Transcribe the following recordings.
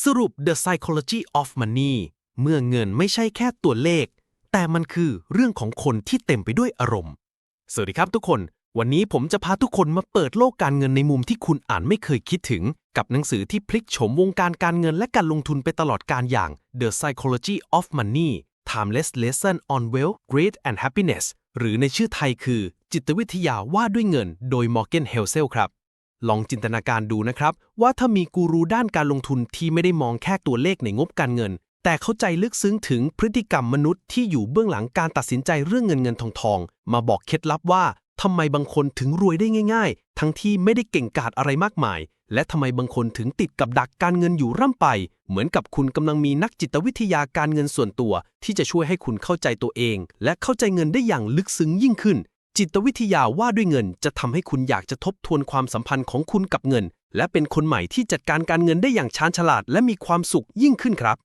สรุป The Psychology of Money เมื่อเงินไม่ใช่แค่ตัวเลข แต่มันคือเรื่องของคนที่เต็มไปด้วยอารมณ์ สวัสดีครับทุกคน วันนี้ผมจะพาทุกคนมาเปิดโลกการเงินในมุมที่คุณอ่านไม่เคยคิดถึง กับหนังสือที่พลิกโฉมวงการการเงินและการลงทุนไปตลอดการอย่าง The Psychology of Money Timeless Lesson on Wealth, Greed and Happiness หรือในชื่อไทยคือ จิตวิทยาว่าด้วยเงิน โดย Morgan Housel ครับ ลองจินตนาการดูนะครับ ว่าถ้ามีกูรูด้านการลงทุนที่ไม่ได้มองแค่ตัวเลขในงบการเงิน แต่เข้าใจลึกซึ้งถึงพฤติกรรมมนุษย์ที่อยู่เบื้องหลังการตัดสินใจเรื่องเงินเงินทองทอง มาบอกเคล็ดลับว่าทำไมบางคนถึงรวยได้ง่าย ๆ ทั้งที่ไม่ได้เก่งกาจอะไรมากมาย และทำไมบางคนถึงติดกับดักการเงินอยู่ร่ำไป เหมือนกับคุณกำลังมีนักจิตวิทยาการเงินส่วนตัว ที่จะช่วยให้คุณเข้าใจตัวเอง และเข้าใจเงินได้อย่างลึกซึ้งยิ่งขึ้น จิตวิทยาว่าด้วยเงินจะทำให้คุณอยากจะทบทวนความสัมพันธ์ของคุณกับเงิน และเป็นคนใหม่ที่จัดการการเงินได้อย่างชาญฉลาดและมีความสุขยิ่งขึ้นครับ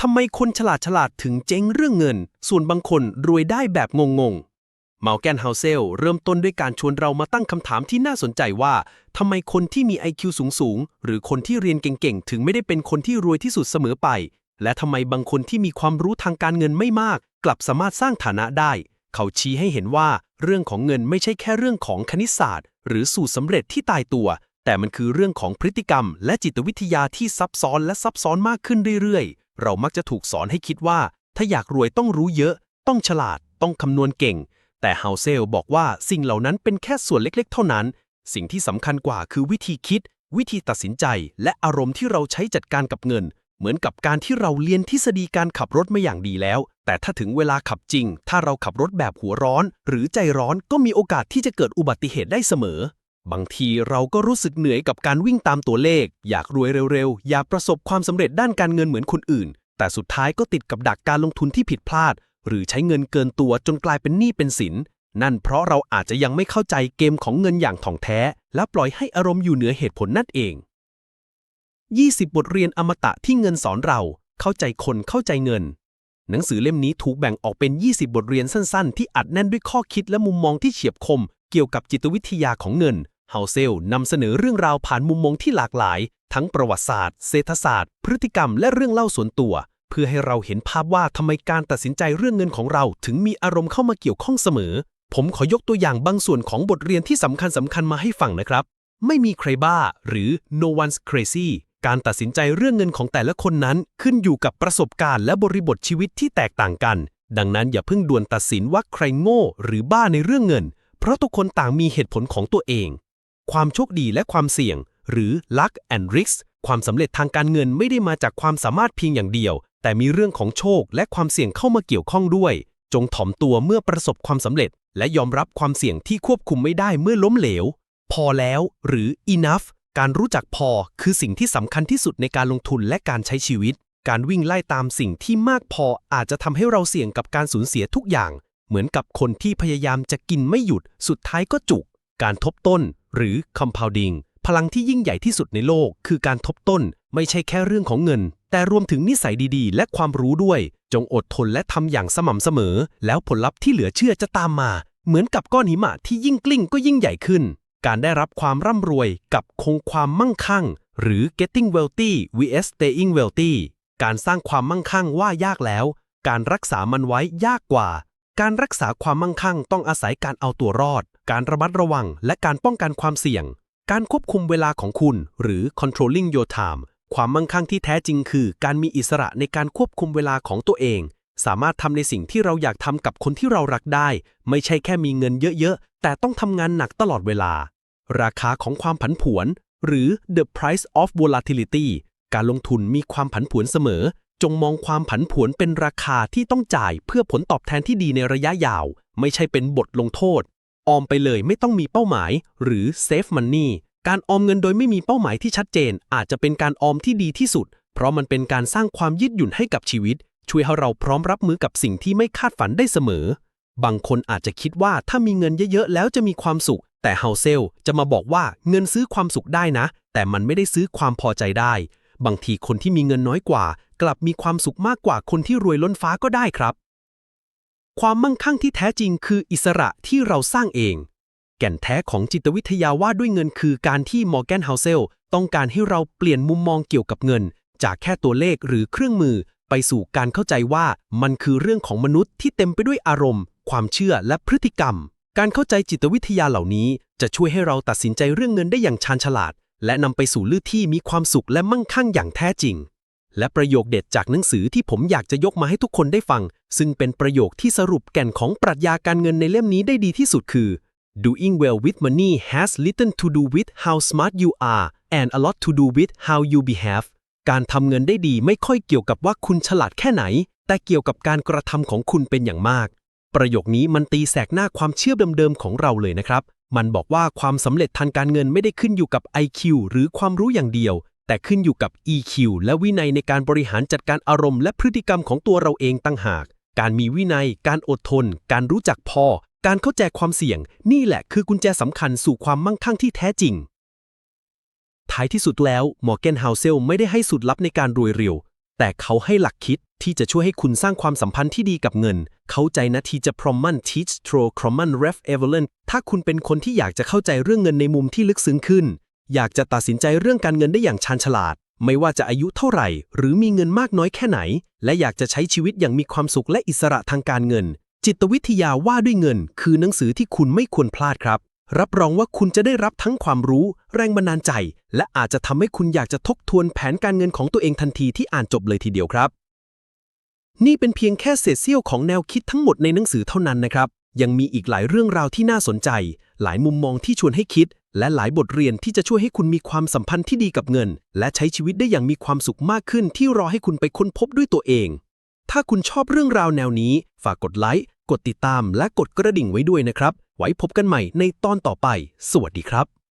ทำไมคนฉลาดฉลาดถึงเจ๊งเรื่องเงิน ส่วนบางคนรวยได้แบบงงๆมาแกนเฮาเซลเริ่มต้นด้วยการชวนเรามาตั้งคำถามที่น่าสนใจว่าทำไมคนที่มี IQ สูงๆ หรือคนที่เรียนเก่งๆ ถึงไม่ได้เป็นคนที่รวยที่สุดเสมอไป และทำไมบางคนที่มีความรู้ทางการเงินไม่มาก กลับสามารถสร้างฐานะได้ เขาชี้ให้เห็นว่าเรื่องของเงินไม่ใช่แค่เรื่องของคณิตศาสตร์ หรือสูตรสำเร็จที่ตายตัว แต่มันคือเรื่องของพฤติกรรม และจิตวิทยาที่ซับซ้อนและซับซ้อนมากขึ้นเรื่อยๆ เรามักจะถูกสอนให้คิดว่า ถ้าอยากรวยต้องรู้เยอะ ต้องฉลาด ต้องคำนวณเก่ง แต่เฮาเซลบอกว่าสิ่งเหล่านั้นเป็นแค่ส่วนเล็กๆ เท่านั้น สิ่งที่สำคัญกว่าคือวิธีคิด วิธีตัดสินใจ และอารมณ์ที่เราใช้จัดการกับเงิน เหมือนกับการที่เราเรียนทฤษฎีการขับรถมาอย่างดีแล้ว แต่ถ้าถึงเวลาขับจริง ถ้าเราขับรถแบบหัวร้อน หรือใจร้อนก็มีโอกาสที่จะเกิดอุบัติเหตุได้เสมอ บางทีเราก็รู้สึกเหนื่อยกับการวิ่งตามตัวเลข อยากรวยเร็วๆ อยากประสบความสำเร็จด้านการเงินเหมือนคนอื่น แต่สุดท้ายก็ติดกับดักการลงทุนที่ผิดพลาด หรือใช้เงินเกินตัวจนกลายเป็นหนี้เป็นสิน นั่นเพราะเราอาจจะยังไม่เข้าใจเกมของเงินอย่างถ่องแท้ และปล่อยให้อารมณ์อยู่เหนือเหตุผลนั่นเอง 20 บทเรียนอมตะที่เงินสอนเรา เข้าใจคนเข้าใจเงิน หนังสือเล่มนี้ถูกแบ่งออกเป็น 20 บทเรียนสั้นๆ ที่อัดแน่นด้วยข้อคิดและมุมมองที่เฉียบคม เกี่ยวกับจิตวิทยาของเงินเฮาเซลนำเสนอเรื่องราวผ่านมุมมองที่หลากหลาย ทั้งประวัติศาสตร์ เศรษฐศาสตร์ พฤติกรรมและเรื่องเล่าส่วนตัว เพื่อให้เราเห็นภาพว่าทำไมการตัดสินใจเรื่องเงินของเราถึงมีอารมณ์เข้ามาเกี่ยวข้องเสมอ ผมขอยกตัวอย่างบางส่วนของบทเรียนที่สำคัญสำคัญมาให้ฟังนะครับ ไม่มีใครบ้าหรือ no one's crazy การตัดสินใจเรื่องเงินของแต่ละคนนั้นขึ้นอยู่กับประสบการณ์และบริบทชีวิตที่แตกต่างกัน ดังนั้นอย่าเพิ่งด่วนตัดสินว่าใครโง่หรือบ้าในเรื่องเงิน เพราะทุกคนต่างมีเหตุผลของตัวเอง ความโชคดีและความเสี่ยง หรือ luck and risk ความสำเร็จทางการเงินไม่ได้มาจากความสามารถเพียงอย่างเดียว แต่มีเรื่องของโชคและความเสี่ยงเข้ามาเกี่ยวข้องด้วย จงถ่อมตัวเมื่อประสบความสำเร็จ และยอมรับความเสี่ยงที่ควบคุมไม่ได้เมื่อล้มเหลว พอแล้วหรือ enough การรู้จักพอคือสิ่งที่สำคัญที่สุดในการลงทุนและการใช้ชีวิต การวิ่งไล่ตามสิ่งที่มากพออาจจะทำให้เราเสี่ยงกับการสูญเสียทุกอย่าง เหมือนกับคนที่พยายามจะกินไม่หยุด สุดท้ายก็จุก การทบต้น หรือ compounding พลังที่ยิ่งใหญ่ที่สุดในโลก คือการทบต้น ไม่ใช่แค่เรื่องของเงิน แต่รวมถึงนิสัยดีๆ และความรู้ด้วย จงอดทนและทำอย่างสม่ำเสมอ แล้วผลลัพธ์ที่เหลือเชื่อจะตามมา เหมือนกับก้อนหิมะที่ยิ่งกลิ้งก็ยิ่งใหญ่ขึ้น การได้รับความร่ำรวยกับคงความมั่งคั่ง หรือ getting wealthy vs staying wealthy การสร้างความมั่งคั่งว่ายากแล้ว การรักษามันไว้ยากกว่า การรักษาความมั่งคั่งต้องอาศัยการเอาตัวรอด การระมัดระวัง และการป้องกันความเสี่ยง การควบคุมเวลาของคุณ หรือ controlling your time ความมั่งคั่งที่แท้จริงคือ การมีอิสระในการควบคุมเวลาของตัวเอง สามารถทำในสิ่งที่เราอยากทำกับคนที่เรารักได้ ไม่ใช่แค่มีเงินเยอะๆ แต่ต้องทำงานหนักตลอดเวลา ราคาของความผันผวน หรือ the price of volatility การลงทุนมีความผันผวนเสมอ จงมองความผันผวนเป็นราคาที่ต้องจ่ายเพื่อผลตอบแทนที่ดีในระยะยาว ไม่ใช่เป็นบทลงโทษ ออมไปเลยไม่ต้องมีเป้าหมาย หรือ save money การออมเงินโดยไม่มีเป้าหมายที่ชัดเจน อาจจะเป็นการออมที่ดีที่สุด เพราะมันเป็นการสร้างความยืดหยุ่นให้กับชีวิต ช่วยให้เราพร้อมรับมือกับสิ่งที่ไม่คาดฝันได้เสมอ บางคนอาจจะคิดว่าถ้ามีเงินเยอะๆ แล้วจะมีความสุข แต่เฮาเซลจะมาบอกว่าเงินซื้อความสุขได้นะ แต่มันไม่ได้ซื้อความพอใจได้ บางทีคนที่มีเงินน้อยกว่า กลับมีความสุขมากกว่าคนที่รวยล้นฟ้าก็ได้ครับ ความมั่งคั่งที่แท้จริงคืออิสระที่เราสร้างเอง แก่นแท้ของจิตวิทยาว่าด้วยเงินคือการที่มอร์แกนเฮาเซลต้องการให้เราเปลี่ยนมุมมองเกี่ยวกับเงิน จากแค่ตัวเลขหรือเครื่องมือ ไปสู่การเข้าใจว่ามันคือเรื่องของมนุษย์ที่เต็มไปด้วยอารมณ์ ความเชื่อและพฤติกรรม การเข้าใจจิตวิทยาเหล่านี้จะช่วยให้เราตัดสินใจเรื่องเงินได้อย่างชาญฉลาด และนำไปสู่ลือที่มีความสุขและมั่งคั่งอย่างแท้จริง และประโยคเด็ดจากหนังสือที่ผมอยากจะยกมาให้ทุกคนได้ฟัง ซึ่งเป็นประโยคที่สรุปแก่นของปรัชญาการเงินในเล่มนี้ได้ดีที่สุดคือ Doing well with money has little to do with how smart you are and a lot to do with how you behave การทำเงินได้ดีไม่ค่อยเกี่ยวกับว่าคุณฉลาดแค่ไหน แต่เกี่ยวกับการกระทำของคุณเป็นอย่างมาก ประโยคนี้มันตีแสกหน้าความเชื่อเดิมๆของเราเลยนะครับ มันบอกว่าความสำเร็จทางการเงินไม่ได้ขึ้นอยู่กับ IQ หรือความรู้อย่างเดียว แต่ขึ้นอยู่กับ EQ และวินัยในการบริหารจัดการอารมณ์และพฤติกรรมของตัวเราเองตั้งหาก การมีวินัย การอดทน การรู้จักพอ การเข้าใจความเสี่ยง นี่แหละคือกุญแจสำคัญสู่ความมั่งคั่งที่แท้จริง ท้ายที่สุดแล้วมอร์เกนเฮาเซลไม่ได้ให้สูตรลับในการรวยเร็ว แต่เขาให้หลักคิด ที่จะช่วยให้คุณสร้างความสัมพันธ์ที่ดีกับเงิน เข้าใจนาทีจะ Proman Teach Tro Croman Ref e v e l e n ถ้าคุณเป็นคนที่อยากจะเข้าใจเรื่องเงินในมุมที่ลึกซึ้งขึ้น อยากจะตัดสินใจเรื่องการเงินได้อย่างชาญฉลาด ไม่ว่าจะอายุเท่าไหร่ หรือมีเงินมากน้อยแค่ไหน และอยากจะใช้ชีวิตอย่างมีความสุขและอิสระทางการเงิน จิตวิทยาว่าด้วยเงิน คือหนังสือที่คุณไม่ควรพลาดครับ รับรองว่าคุณจะได้รับทั้งความรู้ แรงบันดาลใจ และอาจจะทำให้คุณอยากจะทบทวนแผนการเงินของตัวเองทันทีที่อ่านจบเลยทีเดียวครับ นี่เป็นเพียงแค่เศษเสี้ยวของแนวคิดทั้งหมดในหนังสือเท่านั้นนะครับ ยังมีอีกหลายเรื่องราวที่น่าสนใจ หลายมุมมองที่ชวนให้คิด และหลายบทเรียนที่จะช่วยให้คุณมีความสัมพันธ์ที่ดีกับเงิน และใช้ชีวิตได้อย่างมีความสุขมากขึ้นที่รอให้คุณไปค้นพบด้วยตัวเอง ถ้าคุณชอบเรื่องราวแนวนี้ ฝากกดไลค์ กดติดตาม และกดกระดิ่งไว้ด้วยนะครับ ไว้พบกันใหม่ในตอนต่อไป สวัสดีครับ